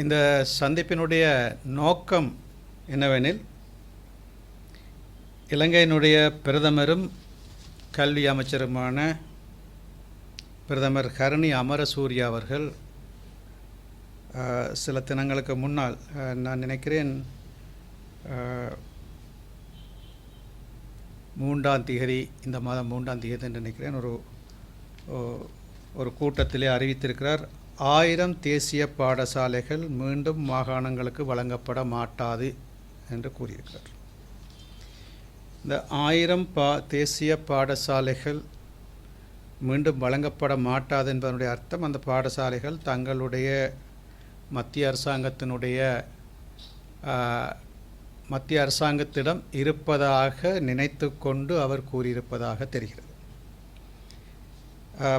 இந்த சந்திப்பினுடைய நோக்கம் என்னவெனில் இலங்கையினுடைய பிரதமரும் கல்வி அமைச்சருமான பிரதமர் ஹரணி அமரசூரிய அவர்கள் சில தினங்களுக்கு முன்னால் நான் நினைக்கிறேன் மூன்றாம் திகதி இந்த மாதம் மூன்றாம் திகதி என்று நினைக்கிறேன் ஒரு ஒரு கூட்டத்திலே அறிவித்திருக்கிறார். ஆயிரம் தேசிய பாடசாலைகள் மீண்டும் மாகாணங்களுக்கு வழங்கப்பட மாட்டாது என்று கூறியிருக்கிறார் இந்த ஆயிரம் பா தேசிய பாடசாலைகள் மீண்டும் வழங்கப்பட மாட்டாது என்பதனுடைய அர்த்தம் அந்த பாடசாலைகள் தங்களுடைய மத்திய அரசாங்கத்தினுடைய மத்திய அரசாங்கத்திடம் இருப்பதாக நினைத்து கொண்டு அவர் கூறியிருப்பதாக தெரிகிறது.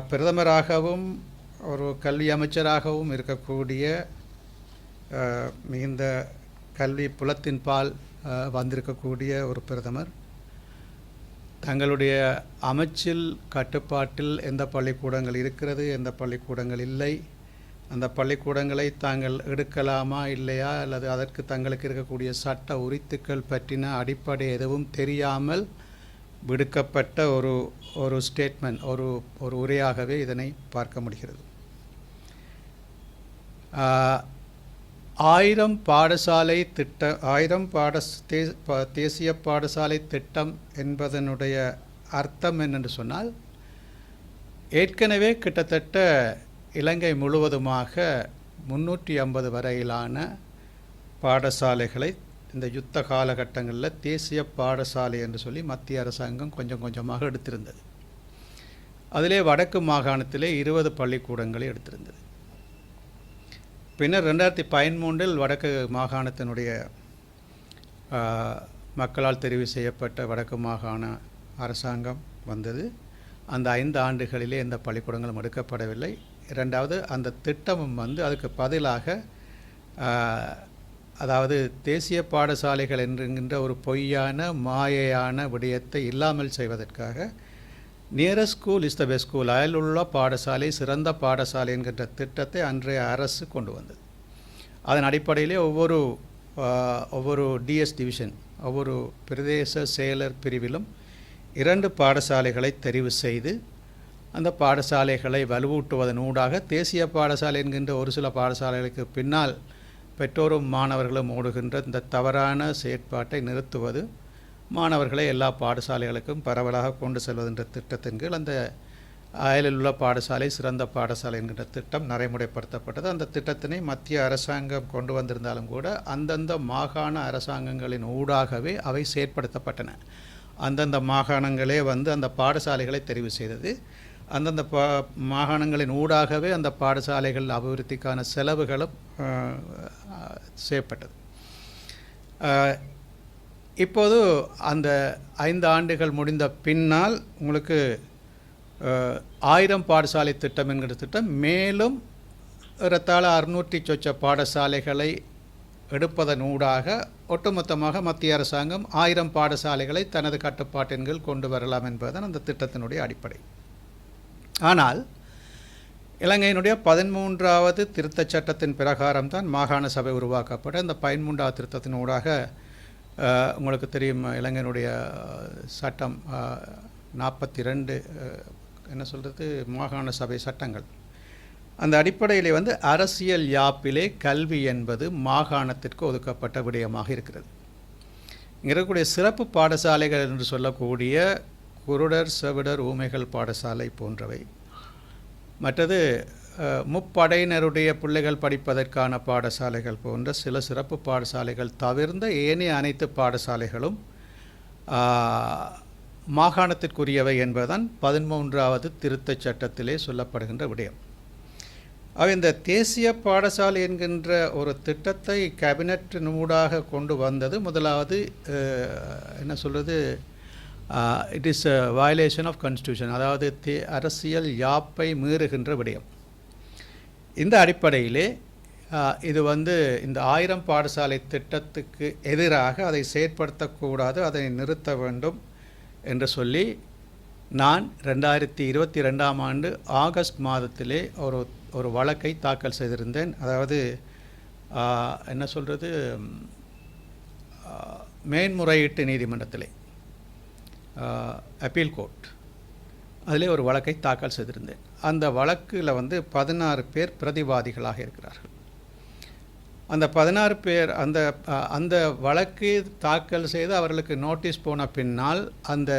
பிரதமராகவும் ஒரு கல்வி அமைச்சராகவும் இருக்கக்கூடிய மிகுந்த கல்வி புலத்தின் பால் வந்திருக்கக்கூடிய ஒரு பிரதமர். தங்களுடைய அமைச்சில் கட்டுப்பாட்டில் எந்த பள்ளிக்கூடங்கள் இருக்கிறது எந்த பள்ளிக்கூடங்கள் இல்லை அந்த பள்ளிக்கூடங்களை தாங்கள் எடுக்கலாமா இல்லையா அல்லது அதற்கு தங்களுக்கு இருக்கக்கூடிய சட்ட உரித்துக்கள் பற்றின அடிப்படை எதுவும் தெரியாமல் விடுக்கப்பட்ட ஒரு ஒரு ஸ்டேட்மெண்ட் ஒரு ஒரு உரையாகவே இதனை பார்க்க முடிகிறது. ஆயிரம் பாடசாலை திட்ட ஆயிரம் பாட தே தேசிய பாடசாலை திட்டம் என்பதனுடைய அர்த்தம் என்னென்று சொன்னால் ஏற்கனவே கிட்டத்தட்ட இலங்கை முழுவதுமாக முன்னூற்றி ஐம்பது வரையிலான பாடசாலைகளை இந்த யுத்த காலகட்டங்களில் தேசிய பாடசாலை என்று சொல்லி மத்திய அரசாங்கம் கொஞ்சம் கொஞ்சமாக எடுத்திருந்தது. அதிலே வடக்கு மாகாணத்திலே இருபது பள்ளிக்கூடங்களை எடுத்திருந்தது. பின்னர் ரெண்டாயிரத்தி பதிமூன்றில் வடக்கு மாகாணத்தினுடைய மக்களால் தெரிவு செய்யப்பட்ட வடக்கு மாகாண அரசாங்கம் வந்தது. அந்த ஐந்து ஆண்டுகளிலே எந்த பள்ளிக்கூடங்களும் எடுக்கப்படவில்லை. இரண்டாவது அந்த திட்டமும் வந்து அதுக்கு பதிலாக அதாவது தேசிய பாடசாலைகள் என்கின்ற ஒரு பொய்யான மாயையான விடயத்தை இல்லாமல் செய்வதற்காக nearest school is the best school அயலுள்ள பாடசாலை சிறந்த பாடசாலை என்கின்ற திட்டத்தை அன்றைய அரசு கொண்டு வந்தது அதன் அடிப்படையிலே ஒவ்வொரு ஒவ்வொரு டிஎஸ் டிவிஷன் ஒவ்வொரு பிரதேச செயலர் பிரிவிலும் இரண்டு பாடசாலைகளை தெரிவு செய்து அந்த பாடசாலைகளை வலுவூட்டுவதன் ஊடாக தேசிய பாடசாலை என்கின்ற ஒரு சில பாடசாலைகளுக்கு பின்னால் பெற்றோரும் மாணவர்களும் ஓடுகின்ற இந்த தவறான செயற்பாட்டை நிறுத்துவது மாணவர்களை எல்லா பாடசாலைகளுக்கும் பரவலாக கொண்டு செல்வதென்ற திட்டத்தின் கீழ் அந்த அயலில் உள்ள பாடசாலை சிறந்த பாடசாலை என்கின்ற திட்டம் நடைமுறைப்படுத்தப்பட்டது. அந்த திட்டத்தினை மத்திய அரசாங்கம் கொண்டு வந்திருந்தாலும் கூட அந்தந்த மாகாண அரசாங்கங்களின் ஊடாகவே அவை செயற்படுத்தப்பட்டன. அந்தந்த மாகாணங்களே வந்து அந்த பாடசாலைகளை தெரிவு செய்தது. அந்தந்த பா மாகாணங்களின் ஊடாகவே அந்த பாடசாலைகள் அபிவிருத்திக்கான செலவுகளும் செய்யப்பட்டது இப்போது அந்த ஐந்து ஆண்டுகள் முடிந்த பின்னால் உங்களுக்கு ஆயிரம் பாடசாலை திட்டம் என்கிற திட்டம் மேலும் ஏறத்தாழ அறுநூற்றி சொச்ச பாடசாலைகளை எடுப்பதன் ஊடாக ஒட்டுமொத்தமாக மத்திய அரசாங்கம் ஆயிரம் பாடசாலைகளை தனது கட்டுப்பாட்டின் கீழ் கொண்டு வரலாம் என்பதுதான் அந்த திட்டத்தினுடைய அடிப்படை. ஆனால் இலங்கையினுடைய பதிமூன்றாவது திருத்தச் சட்டத்தின் பிரகாரம் தான் மாகாண சபை உருவாக்கப்பட்ட இந்த பதிமூன்றாவது திருத்தத்தின் ஊடாக உங்களுக்கு தெரியும் இளைஞனுடைய சட்டம் நாற்பத்தி ரெண்டு என்ன சொல்கிறது மாகாண சபை சட்டங்கள். அந்த அடிப்படையிலே வந்து அரசியல் யாப்பிலே கல்வி என்பது மாகாணத்திற்கு ஒதுக்கப்பட்ட விடயமாக இருக்கிறது. இங்கே இருக்கக்கூடிய சிறப்பு பாடசாலைகள் என்று சொல்லக்கூடிய குருடர் செவிடர் ஊமைகள் பாடசாலை போன்றவை. மற்றது முப்படையினருடைய பிள்ளைகள் படிப்பதற்கான பாடசாலைகள் போன்ற சில சிறப்பு பாடசாலைகள் தவிர்ந்த ஏனைய அனைத்து பாடசாலைகளும் மாகாணத்திற்குரியவை என்பதுதான் பதிமூன்றாவது திருத்தச் சட்டத்திலே சொல்லப்படுகின்ற விடயம். அவை இந்த தேசிய பாடசாலை என்கின்ற ஒரு திட்டத்தை கேபினட் ஊடாக கொண்டு வந்தது. முதலாவது என்ன சொல்கிறது it is a violation of constitution அதாவது தே அரசியல் யாப்பை மீறுகின்ற விடயம். இந்த அடிப்படையிலே இது வந்து இந்த ஆயிரம் பாடசாலை திட்டத்துக்கு எதிராக அதை செயற்படுத்தக்கூடாது அதை நிறுத்த வேண்டும் என்று சொல்லி நான் ரெண்டாயிரத்தி இருபத்தி ரெண்டாம் ஆண்டு ஆகஸ்ட் மாதத்திலே ஒரு ஒரு வழக்கை தாக்கல் செய்திருந்தேன். அதாவது என்ன சொல்கிறது மேன்முறையீட்டு நீதிமன்றத்திலே அப்பீல் கோர்ட் அதிலே ஒரு வழக்கை தாக்கல் செய்திருந்தேன். அந்த வழக்கில் வந்து பதினாறு பேர் பிரதிவாதிகளாக இருக்கிறார்கள். அந்த பதினாறு பேர் அந்த அந்த வழக்கு தாக்கல் செய்து அவர்களுக்கு நோட்டீஸ் போன பின்னால் அந்த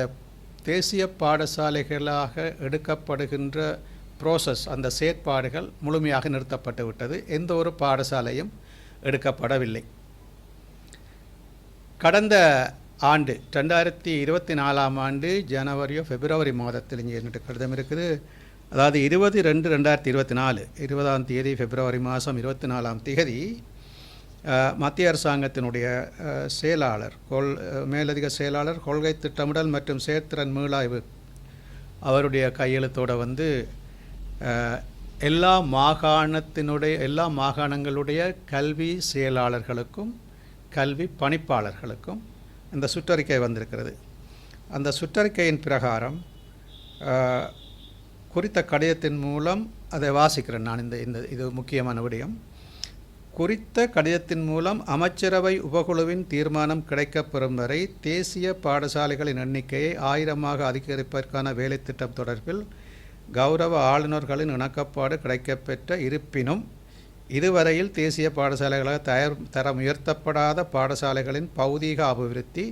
தேசிய பாடசாலைகளாக எடுக்கப்படுகின்ற ப்ரோசஸ் அந்த செயற்பாடுகள் முழுமையாக நிறுத்தப்பட்டு விட்டது. எந்த ஒரு பாடசாலையும் எடுக்கப்படவில்லை. கடந்த ஆண்டு ரெண்டாயிரத்தி இருபத்தி நாலாம் ஆண்டு ஜனவரியோ பிப்ரவரி மாதத்தில் இங்கே என்னட்டு கடிதம் இருக்குது. அதாவது இருபது ரெண்டு ரெண்டாயிரத்தி இருபத்தி நாலு இருபதாம் தேதி பிப்ரவரி மாதம் இருபத்தி நாலாம் தேதி மத்திய அரசாங்கத்தினுடைய செயலாளர் கொள் மேலதிக செயலாளர் கொள்கை திட்டமிடல் மற்றும் செயற்திறன் மீளாய்வு அவருடைய கையெழுத்தோடு வந்து எல்லா மாகாணத்தினுடைய எல்லா மாகாணங்களுடைய கல்வி செயலாளர்களுக்கும் கல்வி பணிப்பாளர்களுக்கும் இந்த சுற்றறிக்கை வந்திருக்கிறது. அந்த சுற்றறிக்கையின் பிரகாரம் குறித்த கடிதத்தின் மூலம் அதை வாசிக்கிறேன் நான் இந்த இந்த இது முக்கியமான விடயம். குறித்த கடிதத்தின் மூலம் அமைச்சரவை உபகுழுவின் தீர்மானம் கிடைக்கப்பெறும் வரை தேசிய பாடசாலைகளின் எண்ணிக்கையை ஆயிரமாக அதிகரிப்பதற்கான வேலைத்திட்டம் தொடர்பில் கௌரவ ஆளுநர்களின் இணக்கப்பாடு கிடைக்கப்பெற்ற இருப்பினும் இதுவரையில் தேசிய பாடசாலைகளாக தயார் தரம் உயர்த்தப்படாத பாடசாலைகளின் பௌதீக அபிவிருத்தி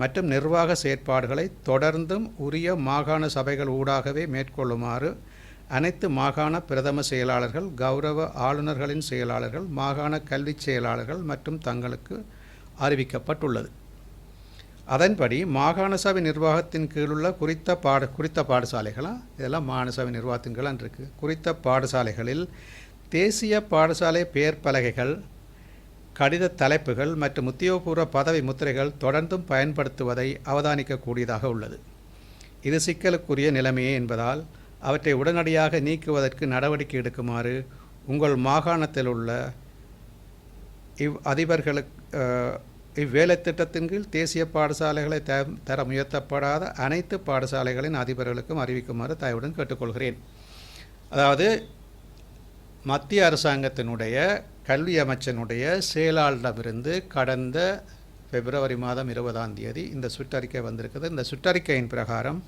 மற்றும் நிர்வாக செயற்பாடுகளை தொடர்ந்தும் உரிய மாகாண சபைகள் ஊடாகவே மேற்கொள்ளுமாறு அனைத்து மாகாண பிரதம செயலாளர்கள் கௌரவ ஆளுநர்களின் செயலாளர்கள் மாகாண கல்விச் செயலாளர்கள் மற்றும் தங்களுக்கு அறிவிக்கப்பட்டுள்ளது. அதன்படி மாகாண சபை நிர்வாகத்தின் கீழுள்ள குறித்த பாட குறித்த பாடசாலைகளா? இதெல்லாம் மாகாண சபை நிர்வாகத்தின் கீழான் இருக்குது குறித்த பாடசாலைகளில் தேசிய பாடசாலை பெயர் பலகைகள் கடித தலைப்புகள் மற்றும் உத்தியோகபூர்வ பதவி முத்திரைகள் தொடர்ந்தும் பயன்படுத்துவதை அவதானிக்கக்கூடியதாக உள்ளது. இது சிக்கலுக்குரிய நிலைமையே என்பதால் அவற்றை உடனடியாக நீக்குவதற்கு நடவடிக்கை எடுக்குமாறு உங்கள் மாகாணத்தில் உள்ள இவ் அதிபர்களுக்கு இவ்வேலை திட்டத்தின் கீழ் தேசிய பாடசாலைகளை த தர முயர்த்தப்படாத அனைத்து பாடசாலைகளின் அதிபர்களுக்கும் அறிவிக்குமாறு தயவுடன் கேட்டுக்கொள்கிறேன். அதாவது மத்திய அரசாங்கத்தினுடைய கல்வி அமைச்சனுடைய செயலாளரிடமிருந்து கடந்த பிப்ரவரி மாதம் இருபதாம் தேதி இந்த சுற்றறிக்கை வந்திருக்குது இந்த சுற்றறிக்கையின் பிரகாரம்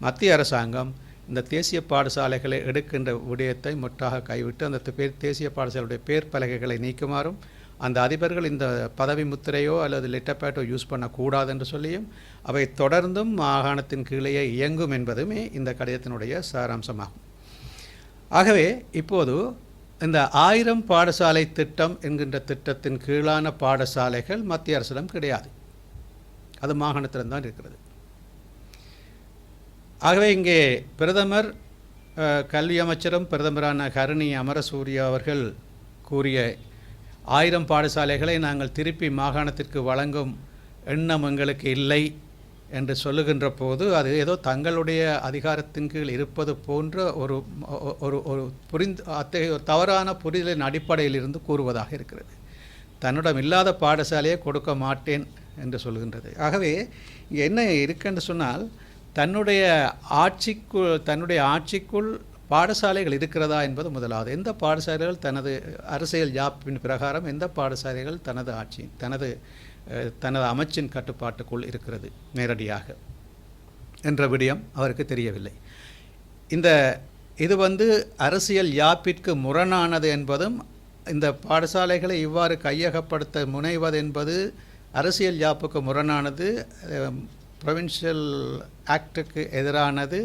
மத்திய அரசாங்கம் இந்த தேசிய பாடசாலைகளை எடுக்கின்ற விடயத்தை முற்றாக கைவிட்டு அந்த பேர் தேசிய பாடசாலையுடைய பேர் பலகைகளை நீக்குமாறும் அந்த அதிபர்கள் இந்த பதவி முத்திரையோ அல்லது லிட்டர்பேட்டோ யூஸ் பண்ணக்கூடாது என்று சொல்லியும் அவை தொடர்ந்தும் மாகாணத்தின் கீழேயே இயங்கும் என்பதுமே இந்த கடிதத்தினுடைய சாராம்சமாகும். ஆகவே இப்போது இந்த ஆயிரம் பாடசாலை திட்டம் என்கின்ற திட்டத்தின் கீழான பாடசாலைகள் மத்திய அரசிடம் கிடையாது. அது மாகாணத்தில்தான் இருக்கிறது. ஆகவே இங்கே பிரதமர் கல்வி அமைச்சரும் பிரதமரான கருணி அமரசூரிய அவர்கள் கூறிய ஆயிரம் பாடசாலைகளை நாங்கள் திருப்பி மாகாணத்திற்கு வழங்கும் எண்ணம் எங்களுக்கு இல்லை. என்று சொல்லுகின்ற போது அது ஏதோ தங்களுடைய அதிகாரத்தின் கீழ் இருப்பது போன்ற ஒரு ஒரு ஒரு புரிந்து அத்தகைய ஒரு தவறான புரிதலின் அடிப்படையில் இருந்து கூறுவதாக இருக்கிறது. தன்னிடம் இல்லாத பாடசாலையை கொடுக்க மாட்டேன் என்று சொல்கின்றது. ஆகவே இங்கே என்ன இருக்குன்னு சொன்னால் தன்னுடைய ஆட்சிக்குள் தன்னுடைய ஆட்சிக்குள் பாடசாலைகள் இருக்கிறதா என்பது முதலாவது. எந்த பாடசாலைகள் தனது அரசியல் ஜாப்பின் பிரகாரம் எந்த பாடசாலைகள் தனது ஆட்சி தனது தனது அமைச்சின் கட்டுப்பாட்டுக்குள் இருக்கிறது நேரடியாக என்ற விடயம் அவருக்கு தெரியவில்லை. இந்த இது வந்து அரசியல் யாப்பிற்கு முரணானது என்பதும் இந்த பாடசாலைகளை இவ்வாறு கையகப்படுத்த முனைவது என்பது அரசியல் யாப்புக்கு முரணானது ப்ரொவின்ஷியல் ஆக்டுக்கு எதிரானது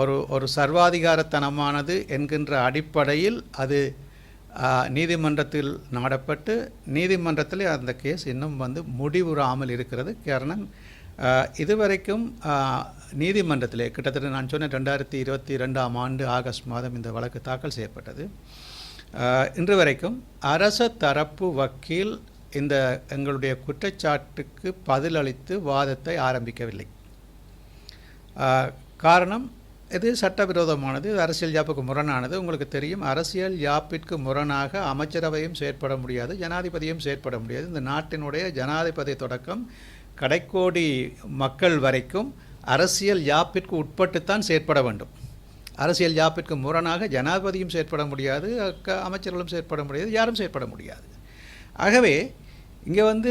ஒரு ஒரு சர்வாதிகாரத்தனமானது என்கின்ற அடிப்படையில் அது நீதிமன்றத்தில் நாடப்பட்டு நீதிமன்றத்தில் அந்த கேஸ் இன்னும் வந்து முடிவுறாமல் இருக்கிறது. காரணம் இதுவரைக்கும் நீதிமன்றத்தில் நீதிமன்றத்திலே கிட்டத்தட்ட நான் சொன்னேன் ரெண்டாயிரத்தி இருபத்தி ரெண்டாம் ஆண்டு ஆகஸ்ட் மாதம் இந்த வழக்கு தாக்கல் செய்யப்பட்டது. இன்று வரைக்கும் அரச தரப்பு வக்கீல் இந்த எங்களுடைய குற்றச்சாட்டுக்கு பதிலளித்து வாதத்தை ஆரம்பிக்கவில்லை. காரணம் இது சட்டவிரோதமானது அரசியல் யாப்புக்கு முரணானது. உங்களுக்கு தெரியும் அரசியல் யாப்பிற்கு முரணாக அமைச்சரவையும் செயற்பட முடியாது ஜனாதிபதியும் செயற்பட முடியாது. இந்த நாட்டினுடைய ஜனாதிபதி தொடக்கம் கடைக்கோடி மக்கள் வரைக்கும் அரசியல் யாப்பிற்கு உட்பட்டுத்தான் செயற்பட வேண்டும். அரசியல் யாப்பிற்கு முரணாக ஜனாதிபதியும் செயற்பட முடியாது அக்க- அமைச்சர்களும் செயற்பட முடியாது யாரும் செயற்பட முடியாது. ஆகவே இங்கே வந்து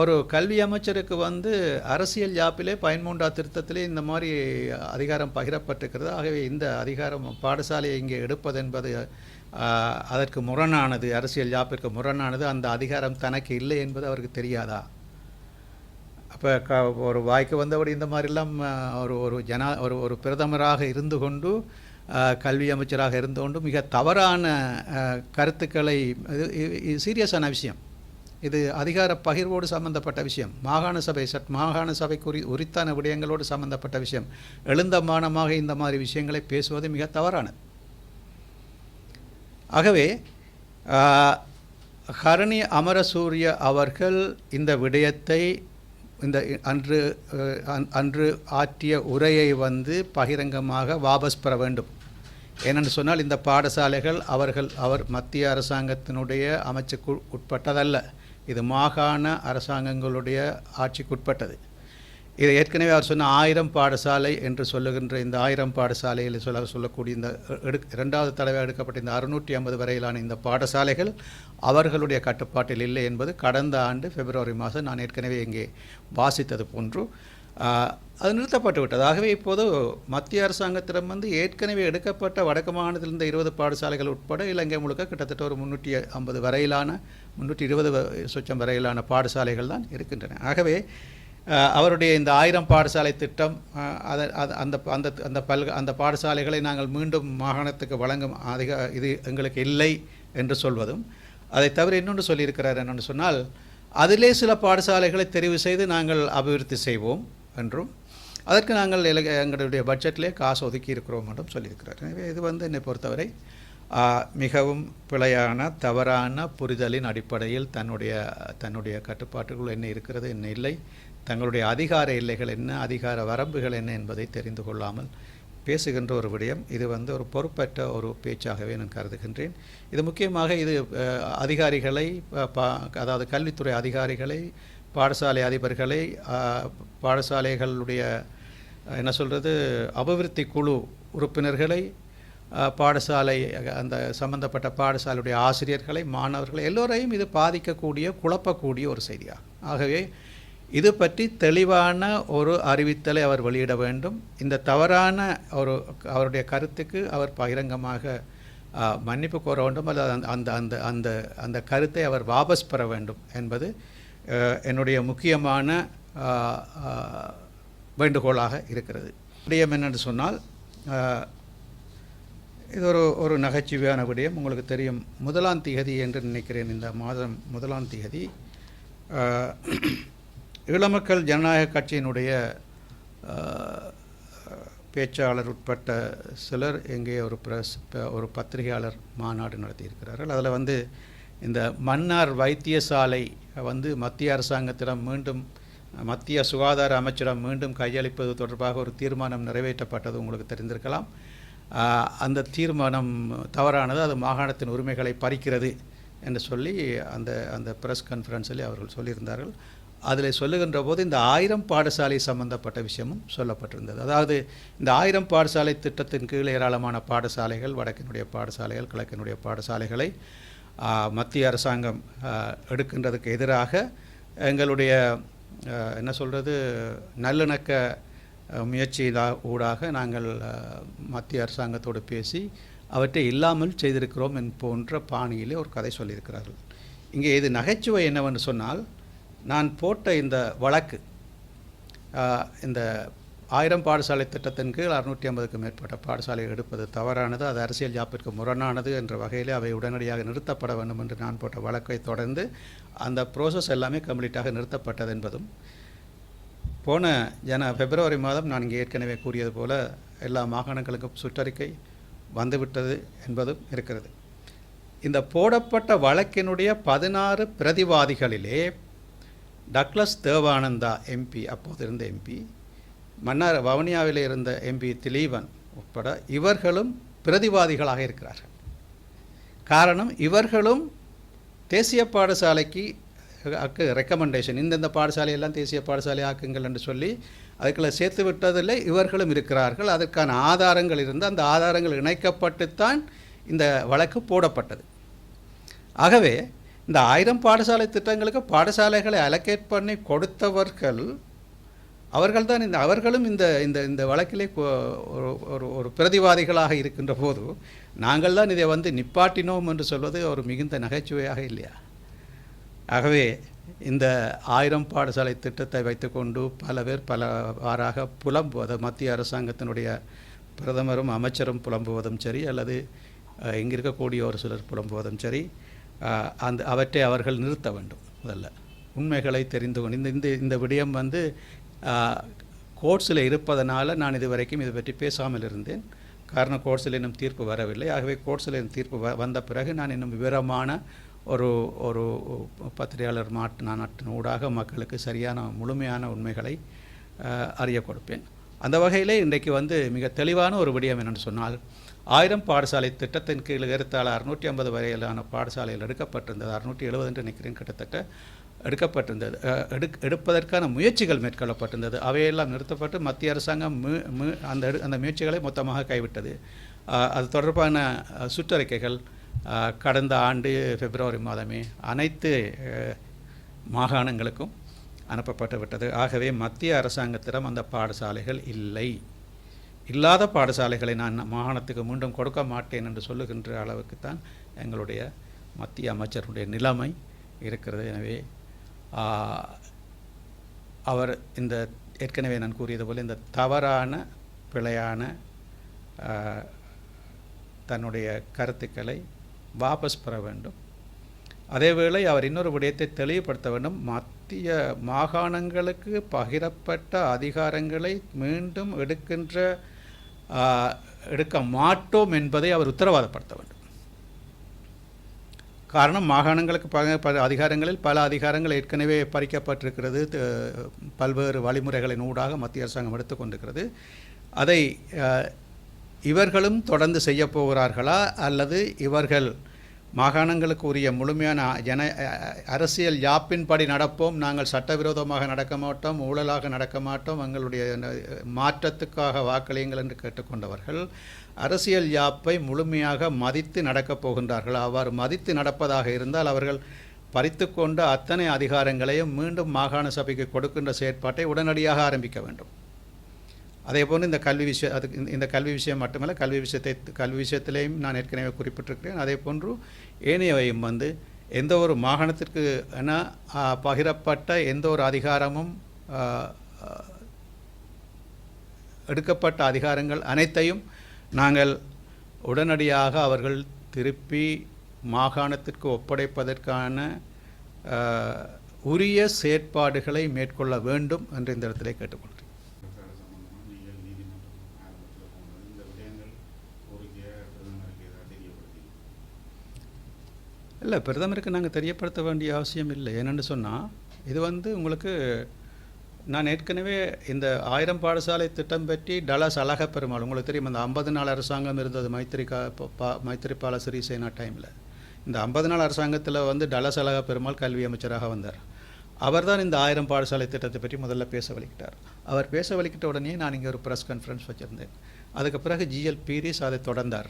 ஒரு கல்வி அமைச்சருக்கு வந்து அரசியல் யாப்பிலே பயன்மூண்டா திருத்தத்திலே இந்த மாதிரி அதிகாரம் பகிரப்பட்டிருக்கிறது. ஆகவே இந்த அதிகாரம் பாடசாலையை இங்கே எடுப்பது என்பது அதற்கு முரணானது அரசியல் யாப்பிற்கு முரணானது அந்த அதிகாரம் தனக்கு இல்லை என்பது அவருக்கு தெரியாதா? அப்போ க ஒரு வாய்க்கு வந்தபடி இந்த மாதிரிலாம் ஒரு ஒரு ஜனா ஒரு ஒரு பிரதமராக இருந்து கொண்டு கல்வி அமைச்சராக இருந்து கொண்டு மிக தவறான கருத்துக்களை இது சீரியஸான விஷயம். இது அதிகார பகிர்வோடு சம்பந்தப்பட்ட விஷயம். மாகாண சபை சட் மாகாண சபைக்குரி உரித்தான விடயங்களோடு சம்பந்தப்பட்ட விஷயம். எழுந்தமானமாக இந்த மாதிரி விஷயங்களை பேசுவது மிக தவறானது. ஆகவே ஹரணி அமரசூரிய அவர்கள் இந்த விடயத்தை இந்த அன்று அன்று ஆற்றிய உரையை வந்து பகிரங்கமாக வாபஸ் பெற வேண்டும். ஏனென்று சொன்னால் இந்த பாடசாலைகள் அவர்கள் அவர் மத்திய அரசாங்கத்தினுடைய அமைச்சுக்கு உட்பட்டதல்ல. இது மாகாண அரசாங்கங்களுடைய ஆட்சிக்குட்பட்டது. இது ஏற்கனவே அவர் சொன்ன ஆயிரம் பாடசாலை என்று சொல்லுகின்ற இந்த ஆயிரம் பாடசாலையில் சொல்ல சொல்லக்கூடிய இந்த எடு இரண்டாவது தடவை எடுக்கப்பட்ட இந்த அறுநூற்றி ஐம்பது வரையிலான இந்த பாடசாலைகள் அவர்களுடைய கட்டுப்பாட்டில் இல்லை என்பது கடந்த ஆண்டு பிப்ரவரி மாதம் நான் ஏற்கனவே இங்கே வாசித்தது போன்று அது நிறுத்தப்பட்டு விட்டது. ஆகவே இப்போது மத்திய அரசாங்கத்திடம் வந்து ஏற்கனவே எடுக்கப்பட்ட வடக்கு மாகாணத்தில் இருபது பாடசாலைகள் உட்பட இலங்கை முழுக்க கிட்டத்தட்ட ஒரு முந்நூற்றி ஐம்பது வரையிலான முந்நூற்றி இருபது சொச்சம் வரையிலான பாடசாலைகள் தான் இருக்கின்றன. ஆகவே அவருடைய இந்த ஆயிரம் பாடசாலை திட்டம் அதை அந்த அந்த அந்த பல்க அந்த பாடசாலைகளை நாங்கள் மீண்டும் மாகாணத்துக்கு வழங்கும் அதிக இது எங்களுக்கு இல்லை என்று சொல்வதும் அதை தவிர இன்னொன்று சொல்லியிருக்கிறார் என்னென்னு சொன்னால் அதிலே சில பாடசாலைகளை தெரிவு செய்து நாங்கள் அபிவிருத்தி செய்வோம். என்றும் அதற்கு நாங்கள் இலங்கை எங்களுடைய பட்ஜெட்லேயே காசு ஒதுக்கி இருக்கிறோம் என்றும் சொல்லியிருக்கிறார். எனவே இது வந்து என்னை பொறுத்தவரை மிகவும் பிழையான தவறான புரிதலின் அடிப்படையில் தன்னுடைய தன்னுடைய கட்டுப்பாட்டுக்குள் என்ன இருக்கிறது என்ன இல்லை தங்களுடைய அதிகார எல்லைகள் என்ன அதிகார வரம்புகள் என்ன என்பதை தெரிந்து கொள்ளாமல் பேசுகின்ற ஒரு விடயம். இது வந்து ஒரு பொறுப்பற்ற ஒரு பேச்சாகவே நான் கருதுகின்றேன். இது முக்கியமாக இது அதிகாரிகளை பா- அதாவது கல்வித்துறை அதிகாரிகளை பாடசாலை அதிபர்களை பாடசாலைகளுடைய என்ன சொல்கிறது அபிவிருத்தி குழு உறுப்பினர்களை பாடசாலை அந்த சம்பந்தப்பட்ட பாடசாலையுடைய ஆசிரியர்களை மாணவர்களை எல்லோரையும் இது பாதிக்கக்கூடிய குழப்பக்கூடிய ஒரு செய்தியாகும். ஆகவே இது பற்றி தெளிவான ஒரு அறிவித்தலை அவர் வெளியிட வேண்டும். இந்த தவறான ஒரு அவருடைய கருத்துக்கு அவர் பகிரங்கமாக மன்னிப்பு கோர வேண்டும். அல்லது அந்த அந்த அந்த அந்த அந்த கருத்தை அவர் வாபஸ் பெற வேண்டும் என்பது என்னுடைய முக்கியமான வேண்டுகோளாக இருக்கிறது. விடயம் என்னென்று சொன்னால் இது ஒரு ஒரு நகைச்சுவையான விடயம். உங்களுக்கு தெரியும் முதலாம் திகதி என்று நினைக்கிறேன். இந்த மாதம் முதலாம் திகதி இளமக்கள் ஈழமக்கள் ஜனநாயக கட்சியினுடைய பேச்சாளர் உட்பட்ட சிலர் எங்கே ஒரு பிரஸ் ஒரு பத்திரிகையாளர் மாநாடு நடத்தியிருக்கிறார்கள். அதில் வந்து இந்த மன்னார் வைத்தியசாலை வந்து மத்திய அரசாங்கத்திடம் மீண்டும் மத்திய சுகாதார அமைச்சிடம் மீண்டும் கையளிப்பது தொடர்பாக ஒரு தீர்மானம் நிறைவேற்றப்பட்டது உங்களுக்கு தெரிந்திருக்கலாம். அந்த தீர்மானம் தவறானது அது மாகாணத்தின் உரிமைகளை பறிக்கிறது என்று சொல்லி அந்த அந்த ப்ரெஸ் கான்ஃபரன்ஸில் அவர்கள் சொல்லியிருந்தார்கள். அதில் சொல்லுகின்ற போது இந்த ஆயிரம் பாடசாலை சம்பந்தப்பட்ட விஷயமும் சொல்லப்பட்டிருந்தது. அதாவது இந்த ஆயிரம் பாடசாலை திட்டத்தின் கீழ் ஏராளமான பாடசாலைகள் வடக்கினுடைய பாடசாலைகள் கிழக்கினுடைய பாடசாலைகளை மத்திய அரசாங்கம் எடுக்கின்றதுக்கு எதிராக எங்களுடைய என்ன சொல்கிறது நல்லிணக்க முயற்சி ஊடாக நாங்கள் மத்திய அரசாங்கத்தோடு பேசி அவற்றை இல்லாமல் செய்திருக்கிறோம் என் போன்ற பாணியிலே ஒரு கதை சொல்லியிருக்கிறார்கள். இங்கே இது நகைச்சுவை என்னவென்று சொன்னால் நான் போட்ட இந்த வழக்கு இந்த ஆயிரம் பாடசாலை திட்டத்தின் கீழ் அறுநூற்றி ஐம்பதுக்கும் மேற்பட்ட பாடசாலை எடுப்பது தவறானது அது அரசியல் ஜாப்பிற்கு முரணானது என்ற வகையில் அவை உடனடியாக நிறுத்தப்பட வேண்டும் என்று நான் போட்ட வழக்கை தொடர்ந்து அந்த ப்ரோசஸ் எல்லாமே கம்ப்ளீட்டாக நிறுத்தப்பட்டது என்பதும் போன ஜன பிப்ரவரி மாதம் நான் இங்கே ஏற்கனவே கூறியது போல எல்லா மாகாணங்களுக்கும் சுற்றறிக்கை வந்துவிட்டது என்பதும் இருக்கிறது. இந்த போடப்பட்ட வழக்கினுடைய பதினாறு பிரதிவாதிகளிலே டக்ளஸ் தேவானந்தா எம்பி அப்போது இருந்த எம்பி மன்னார் வவுனியாவில் இருந்த எம்பி திலீபன் உட்பட இவர்களும் பிரதிவாதிகளாக இருக்கிறார்கள். காரணம் இவர்களும் தேசிய பாடசாலைக்கு அக்கு ரெக்கமெண்டேஷன் இந்தந்த பாடசாலையெல்லாம் தேசிய பாடசாலை ஆக்குங்கள் என்று சொல்லி அதுக்குள்ள சேர்த்து விட்டதில்லை இவர்களும் இருக்கிறார்கள். அதற்கான ஆதாரங்கள் இருந்து அந்த ஆதாரங்கள் இணைக்கப்பட்டுத்தான் இந்த வழக்கு போடப்பட்டது. ஆகவே இந்த ஆயிரம் பாடசாலை திட்டங்களுக்கு பாடசாலைகளை அலோகேட் பண்ணி கொடுத்தவர்கள் அவர்கள் தான் இந்த அவர்களும் இந்த இந்த இந்த வழக்கிலே ஒரு ஒரு ஒரு பிரதிவாதிகளாக இருக்கின்ற போது நாங்கள் தான் இதை வந்து நிப்பாட்டினோம் என்று சொல்வது ஒரு மிகுந்த நகைச்சுவையாக இல்லையா? ஆகவே இந்த ஆயிரம் பாடசாலை திட்டத்தை வைத்துக்கொண்டு பல பேர் பல வாராக புலம்புவது மத்திய அரசாங்கத்தினுடைய பிரதமரும் அமைச்சரும் புலம்புவதும் சரி அல்லது இங்கிருக்கக்கூடிய இருக்கக்கூடிய ஒரு சிலர் புலம்புவதும் சரி அந்த அவற்றை அவர்கள் நிறுத்த வேண்டும் முதல்ல. உண்மைகளை தெரிந்து கொண்டு இந்த இந்த இந்த விடயம் வந்து கோர்ட்ஸில் இருப்பதனால நான் இதுவரைக்கும் இது பற்றி பேசாமல் இருந்தேன். காரணம் கோர்ட்ஸில் இன்னும் தீர்ப்பு வரவில்லை. ஆகவே கோர்ட்ஸில் தீர்ப்பு வ வந்த பிறகு நான் இன்னும் விவரமான ஒரு ஒரு பத்திரிகையாளர் மாட்டு நாட்டின் ஊடாக மக்களுக்கு சரியான முழுமையான உண்மைகளை அறிய கொடுப்பேன். அந்த வகையிலே இன்றைக்கு வந்து மிக தெளிவான ஒரு விடயம் என்னென்னு சொன்னால் ஆயிரம் பாடசாலை திட்டத்தின் கீழ் ஏறத்தாழ அறுநூற்றி ஐம்பது வரையிலான பாடசாலையில் எடுக்கப்பட்டிருந்தது. அறுநூற்றி எழுபது என்று நினைக்கிறேன். கிட்டத்தட்ட எடுக்கப்பட்டிருந்தது. எடுக் எடுப்பதற்கான முயற்சிகள் மேற்கொள்ளப்பட்டிருந்தது. அவையெல்லாம் நிறுத்தப்பட்டு மத்திய அரசாங்கம் அந்த எடு- அந்த முயற்சிகளை மொத்தமாக கைவிட்டது. அது தொடர்பான சுற்றறிக்கைகள் கடந்த ஆண்டு பிப்ரவரி மாதமே அனைத்து மாகாணங்களுக்கும் அனுப்பப்பட்டு விட்டது. ஆகவே மத்திய அரசாங்கத்திடம் அந்த பாடசாலைகள் இல்லை. இல்லாத பாடசாலைகளை நான் மாகாணத்துக்கு மீண்டும் கொடுக்க மாட்டேன் என்று சொல்லுகின்ற அளவுக்கு தான் எங்களுடைய மத்திய அமைச்சருடைய நிலைமை இருக்கிறது. எனவே அவர் இந்த ஏற்கனவே நான் கூறியது போல் இந்த தவறான பிழையான தன்னுடைய கருத்துக்களை வாபஸ் பெற வேண்டும். அதேவேளை அவர் இன்னொரு விடயத்தை தெளிவுபடுத்த வேண்டும். மத்திய மாகாணங்களுக்கு பகிரப்பட்ட அதிகாரங்களை மீண்டும் எடுக்கின்ற எடுக்க மாட்டோம் என்பதை அவர் உத்தரவாதப்படுத்த வேண்டும். காரணம் மாகாணங்களுக்கு ப பல அதிகாரங்களில் பல அதிகாரங்கள் ஏற்கனவே பறிக்கப்பட்டிருக்கிறது பல்வேறு வழிமுறைகளின் ஊடாக மத்திய அரசாங்கம் எடுத்துக்கொண்டிருக்கிறது. அதை இவர்களும் தொடர்ந்து செய்யப்போகிறார்களா அல்லது இவர்கள் மாகாணங்களுக்கு உரிய முழுமையான ஜன அரசியல் யாப்பின்படி நடப்போம். நாங்கள் சட்டவிரோதமாக நடக்க மாட்டோம் ஊழலாக நடக்க மாட்டோம். எங்களுடைய மாற்றத்துக்காக வாக்களியுங்கள் என்று கேட்டுக்கொண்டவர்கள் அரசியல் யாப்பை முழுமையாக மதித்து நடக்கப் போகின்றார்கள். அவ்வாறு மதித்து நடப்பதாக இருந்தால் அவர்கள் பறித்துக்கொண்ட அத்தனை அதிகாரங்களையும் மீண்டும் மாகாண சபைக்கு கொடுக்கின்ற செயற்பாட்டை உடனடியாக ஆரம்பிக்க வேண்டும். அதே போன்று இந்த கல்வி விஷயம் அது இந்த- கல்வி விஷயம் மட்டுமல்ல கல்வி விஷயத்தை கல்வி விஷயத்திலையும் நான் ஏற்கனவே குறிப்பிட்டிருக்கிறேன். அதே போன்று ஏனையவையும் வந்து எந்த ஒரு மாகாணத்திற்கு என பகிரப்பட்ட எந்த ஒரு அதிகாரமும் எடுக்கப்பட்ட அதிகாரங்கள் அனைத்தையும் நாங்கள் உடனடியாக அவர்கள் திருப்பி மாகாணத்திற்கு ஒப்படைப்பதற்கான உரிய செயற்பாடுகளை மேற்கொள்ள வேண்டும் என்று இந்த இடத்திலே கேட்டுக்கொள்கிறேன். இல்லை பிரதமருக்கு நாங்கள் தெரியப்படுத்த வேண்டிய அவசியம் இல்லை. என்னென்னு சொன்னால் இது வந்து உங்களுக்கு நான் ஏற்கனவே இந்த ஆயிரம் பாடசாலை திட்டம் பற்றி டலஸ் அழக பெருமாள் உங்களுக்கு தெரியும் அந்த ஐம்பது நாள் அரசாங்கம் இருந்தது மைத்திரிகா பா- மைத்திரிபால சிறிசேனா டைமில் இந்த ஐம்பது நாள் அரசாங்கத்தில் வந்து டலஸ் அழக பெருமாள் கல்வி அமைச்சராக வந்தார். அவர்தான் இந்த ஆயிரம் பாடசாலை திட்டத்தை பற்றி முதல்ல பேச வலிக்கிட்டார். அவர் பேச வலிக்கிட்ட உடனே நான் இங்கே ஒரு ப்ரெஸ் கான்ஃபரன்ஸ் வச்சுருந்தேன். அதுக்கு பிறகு ஜிஎல் பீரிஸ் அதை தொடர்ந்தார்.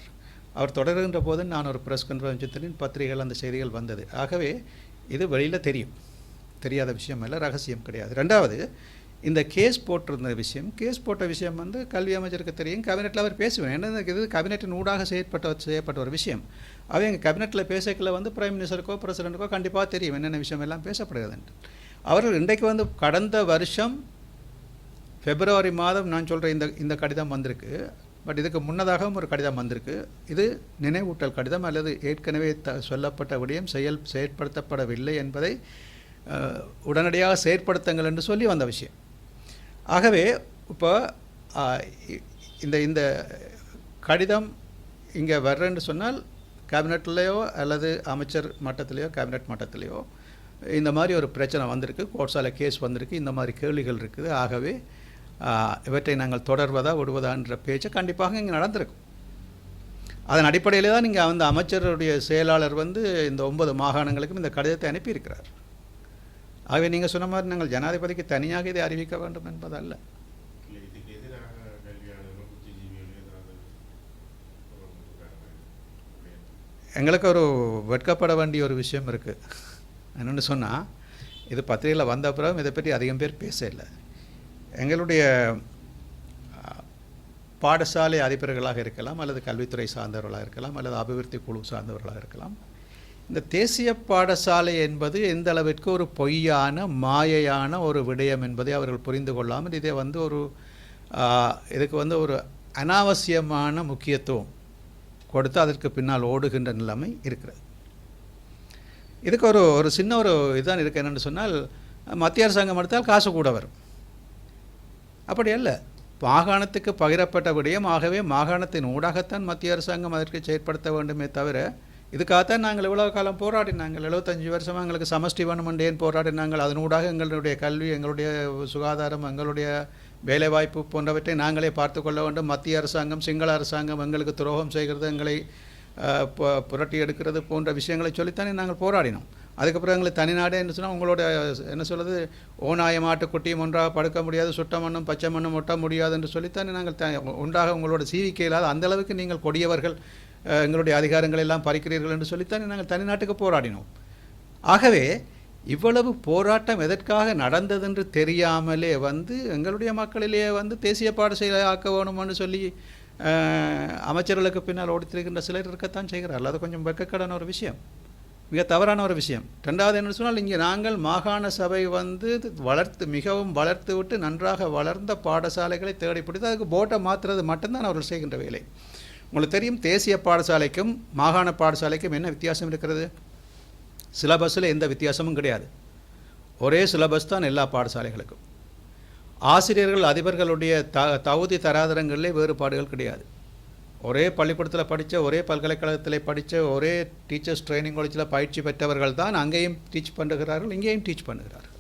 அவர் தொடர்கின்ற போது நான் ஒரு ப்ரெஸ் கான்ஃபரன்ஸ் பத்திரிகைகள் அந்த செய்திகள் வந்தது. ஆகவே இது வெளியில் தெரியும். தெரியாத விஷயம் இல்லை ரகசியம் கிடையாது. ரெண்டாவது இந்த கேஸ் போட்டிருந்த விஷயம் கேஸ் போட்ட விஷயம் வந்து கல்வி அமைச்சருக்கு தெரியும். கேபினெட்டில் அவர் பேசுவேன். ஏன்னா இது கேபினெட்டின் ஊடாக செய்யப்பட்ட செய்யப்பட்ட ஒரு விஷயம். அவை எங்கள் கேபினெட்டில் பேசக்கல வந்து பிரைம் மினிஸ்டருக்கோ பிரசிடென்ட்டுக்கோ கண்டிப்பாக தெரியும். என்னென்ன விஷயம் எல்லாம் பேசப்படுகிறது அவர்கள் இன்றைக்கு வந்து கடந்த வருஷம் பிப்ரவரி மாதம் நான் சொல்கிற இந்த இந்த கடிதம் வந்திருக்கு. பட் இதுக்கு முன்னதாகவும் ஒரு கடிதம் வந்திருக்கு. இது நினைவூட்டல் கடிதம் அல்லது ஏற்கனவே த சொல்லப்பட்ட விடயம் செயல் செயற்படுத்தப்படவில்லை என்பதை உடனடியாக செயற்படுத்துங்கள் என்று சொல்லி வந்த விஷயம். ஆகவே இப்போ இந்த இந்த கடிதம் இங்கே வர்றேன்னு சொன்னால் கேபினெட்லேயோ அல்லது அமைச்சர் மட்டத்திலேயோ கேபினெட் மட்டத்திலேயோ இந்த மாதிரி ஒரு பிரச்சனை வந்திருக்கு. கோர்ட்ஸால் கேஸ் வந்திருக்கு. இந்த மாதிரி கேள்விகள் இருக்குது. ஆகவே இவற்றை நாங்கள் தொடர்வதா விடுவதான்ற பேச்சு கண்டிப்பாக இங்கே நடந்திருக்கும். அதன் அடிப்படையில் தான் நீங்கள் அந்த அமைச்சருடைய செயலாளர் வந்து இந்த ஒன்பது மாகாணங்களுக்கும் இந்த கடிதத்தை அனுப்பியிருக்கிறார். ஆகவே நீங்கள் சொன்ன மாதிரி நாங்கள் ஜனாதிபதிக்கு தனியாக இதை அறிவிக்க வேண்டும் என்பதல்ல? எங்களுக்கு ஒரு வெட்கப்பட வேண்டிய ஒரு விஷயம் இருக்குது என்னென்னு சொன்னால் இது பத்திரிகையில் வந்த அப்புறம் இதை பற்றி அதிகம் பேர் பேச இல்லை. எங்களுடைய பாடசாலை அதிபர்களாக இருக்கலாம் அல்லது கல்வித்துறை சார்ந்தவர்களாக இருக்கலாம் அல்லது அபிவிருத்தி குழு சார்ந்தவர்களாக இருக்கலாம். இந்த தேசிய பாடசாலை என்பது எந்த அளவிற்கு ஒரு பொய்யான மாயையான ஒரு விடயம் என்பதை அவர்கள் புரிந்து கொள்ளாமல் இதை வந்து ஒரு இதுக்கு வந்து ஒரு அனாவசியமான முக்கியத்துவம் கொடுத்து அதற்கு பின்னால் ஓடுகின்ற நிலைமை இருக்கிறது. இதுக்கு ஒரு ஒரு சின்ன ஒரு இதுதான் இருக்குது என்னென்னு சொன்னால் மத்திய அரசாங்கம் எடுத்தால் காசு கூட வரும். அப்படி அல்ல. மாகாணத்துக்கு பகிரப்பட்ட விடயம் ஆகவே மாகாணத்தின் ஊடாகத்தான் மத்திய அரசாங்கம் அதற்கு செயற்படுத்த வேண்டுமே தவிர இதுக்காகத்தான் நாங்கள் இவ்வளோ காலம் போராடினாங்கள். எழுபத்தஞ்சு வருஷமாக எங்களுக்கு சமஷ்டி வேணுமென்றேன் போராடினாங்கள்? அதன் ஊடாக எங்களுடைய கல்வி எங்களுடைய சுகாதாரம் எங்களுடைய வேலைவாய்ப்பு போன்றவற்றை நாங்களே பார்த்து கொள்ள வேண்டும். மத்திய அரசாங்கம் சிங்கள அரசாங்கம் எங்களுக்கு துரோகம் செய்கிறது எங்களை புரட்டி எடுக்கிறது போன்ற விஷயங்களை சொல்லித்தானே நாங்கள் போராடினோம். அதுக்கப்புறம் எங்களுக்கு தனிநாடு என்ன சொன்னால் உங்களோட என்ன சொல்கிறது ஓநாய மாட்டுக்குட்டியும் ஒன்றாக படுக்க முடியாது சுட்ட மண்ணும் பச்சை மண்ணும் ஒட்ட முடியாது என்று சொல்லித்தான் நாங்கள் த உண்டாக உங்களோட சீவிக்க இல்லாத அந்த அளவுக்கு நீங்கள் கொடியவர்கள் எங்களுடைய அதிகாரங்கள் எல்லாம் பறிக்கிறீர்கள் என்று சொல்லித்தான் நாங்கள் தனிநாட்டுக்கு போராடினோம். ஆகவே இவ்வளவு போராட்டம் எதற்காக நடந்ததென்று தெரியாமலே வந்து எங்களுடைய மக்களிலேயே வந்து தேசிய பாடசாலை ஆக்க வேணும்னு சொல்லி அமைச்சர்களுக்கு பின்னால் ஓடித்திருக்கின்ற சிலர் இருக்கத்தான் செய்கிறார்கள். அது கொஞ்சம் வெட்கக்கடான ஒரு விஷயம். மிக தவறான ஒரு விஷயம். ரெண்டாவது என்னென்னு சொன்னால் இங்கே நாங்கள் மாகாண சபை வந்து வளர்த்து மிகவும் வளர்த்து விட்டு நன்றாக வளர்ந்த பாடசாலைகளை தேடி பிடித்து அதுக்கு போட்டை மாற்றுறது மட்டும்தான் அவர்கள் செய்கின்ற வேலை. உங்களுக்கு தெரியும் தேசிய பாடசாலைக்கும் மாகாண பாடசாலைக்கும் என்ன வித்தியாசம் இருக்கிறது? சிலபஸில் எந்த வித்தியாசமும் கிடையாது. ஒரே சிலபஸ் தான் எல்லா பாடசாலைகளுக்கும். ஆசிரியர்கள் அதிபர்களுடைய த தகுதி தராதரங்களிலே வேறுபாடுகள் கிடையாது. ஒரே பள்ளிக்கூடத்தில் படித்த ஒரே பல்கலைக்கழகத்தில் படித்த ஒரே டீச்சர்ஸ் ட்ரைனிங் காலேஜில் பயிற்சி பெற்றவர்கள் தான் அங்கேயும் டீச் பண்ணுகிறார்கள் இங்கேயும் டீச் பண்ணுகிறார்கள்.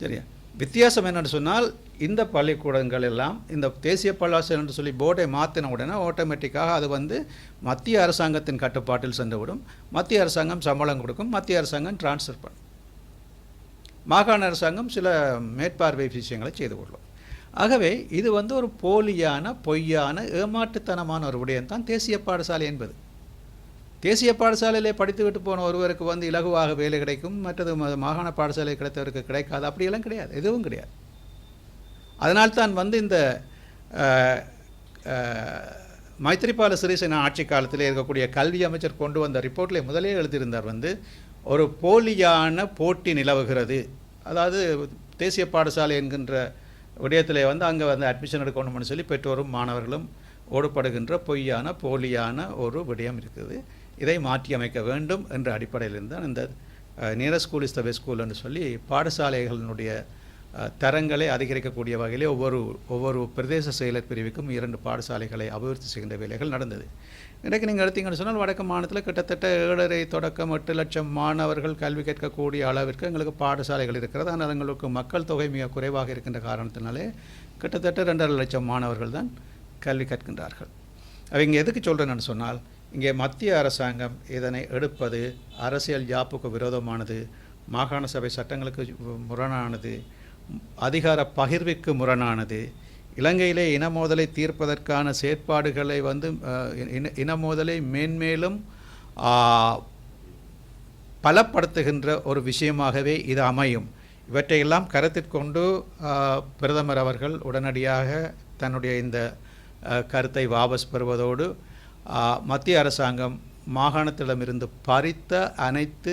சரியா? வித்தியாசம் என்னென்னு சொன்னால் இந்த பள்ளிக்கூடங்கள் எல்லாம் இந்த தேசிய பள்ளாசல் என்று சொல்லி போர்டை மாற்றின உடனே ஆட்டோமேட்டிக்காக அது வந்து மத்திய அரசாங்கத்தின் கட்டுப்பாட்டில் சென்றுவிடும். மத்திய அரசாங்கம் சம்பளம் கொடுக்கும் மத்திய அரசாங்கம் டிரான்ஸ்ஃபர் பண்ணும். மாகாண அரசாங்கம் சில மேற்பார்வை விஷயங்களை செய்து கொள்ளும். ஆகவே இது வந்து ஒரு போலியான பொய்யான ஏமாற்றுத்தனமான ஒரு விடயம்தான் தேசிய பாடசாலை என்பது. தேசிய பாடசாலையிலே படித்துவிட்டு போன ஒருவருக்கு வந்து இலகுவாக வேலை கிடைக்கும் மற்றது மாகாண பாடசாலை கிடைத்தவருக்கு கிடைக்காது. அப்படியெல்லாம் கிடையாது. எதுவும் கிடையாது. அதனால்தான் வந்து இந்த மைத்திரிபால சிறிசேனா ஆட்சி காலத்தில் இருக்கக்கூடிய கல்வி அமைச்சர் கொண்டு வந்த ரிப்போர்ட்டில் முதலே எழுதியிருந்தார் வந்து ஒரு போலியான போட்டி நிலவுகிறது. அதாவது தேசிய பாடசாலை என்கின்ற விடயத்திலே வந்து அங்கே வந்து அட்மிஷன் எடுக்கணும்னு சொல்லி பெற்றோரும் மாணவர்களும் ஓடுபடுகின்ற பொய்யான போலியான ஒரு விடயம் இருக்குது. இதை மாற்றி அமைக்க வேண்டும் என்ற அடிப்படையில் தான் இந்த near school is the best ஸ்கூல்னு சொல்லி பாடசாலைகளினுடைய தரங்களை அதிகரிக்கக்கூடிய வகையிலே ஒவ்வொரு ஒவ்வொரு பிரதேச செயலர் பிரிவுக்கும் இரண்டு பாடசாலைகளை அபிவிருத்தி செய்கின்ற வேலைகள் நடந்தது. இன்றைக்கு நீங்கள் எடுத்தீங்கன்னு சொன்னால் வடக்கு மாநிலத்தில் கிட்டத்தட்ட ஏழரை தொடக்கம் எட்டு லட்சம் மாணவர்கள் கல்வி கேட்கக்கூடிய அளவிற்கு எங்களுக்கு பாடசாலைகள் இருக்கிறது. ஆனால் எங்களுக்கு மக்கள் தொகை மிக குறைவாக இருக்கின்ற காரணத்தினாலே கிட்டத்தட்ட ரெண்டரை லட்சம் மாணவர்கள் தான் கல்வி கற்கின்றார்கள். அவங்க எதுக்கு சொல்கிறேன்னு சொன்னால் இங்கே மத்திய அரசாங்கம் இதனை எடுப்பது அரசியல் யாப்புக்கு விரோதமானது மாகாண சபை சட்டங்களுக்கு முரணானது அதிகார பகிர்வுக்கு முரணானது இலங்கையிலே இன மோதலை தீர்ப்பதற்கான செயற்பாடுகளை வந்து இன மோதலை மேன்மேலும் பலப்படுத்துகின்ற ஒரு விஷயமாகவே இது அமையும். இவற்றையெல்லாம் கருத்திற்கொண்டு பிரதமர் அவர்கள் உடனடியாக தன்னுடைய இந்த கருத்தை வாபஸ் பெறுவதோடு மத்திய அரசாங்கம் மாகாணத்திடமிருந்து பறித்த அனைத்து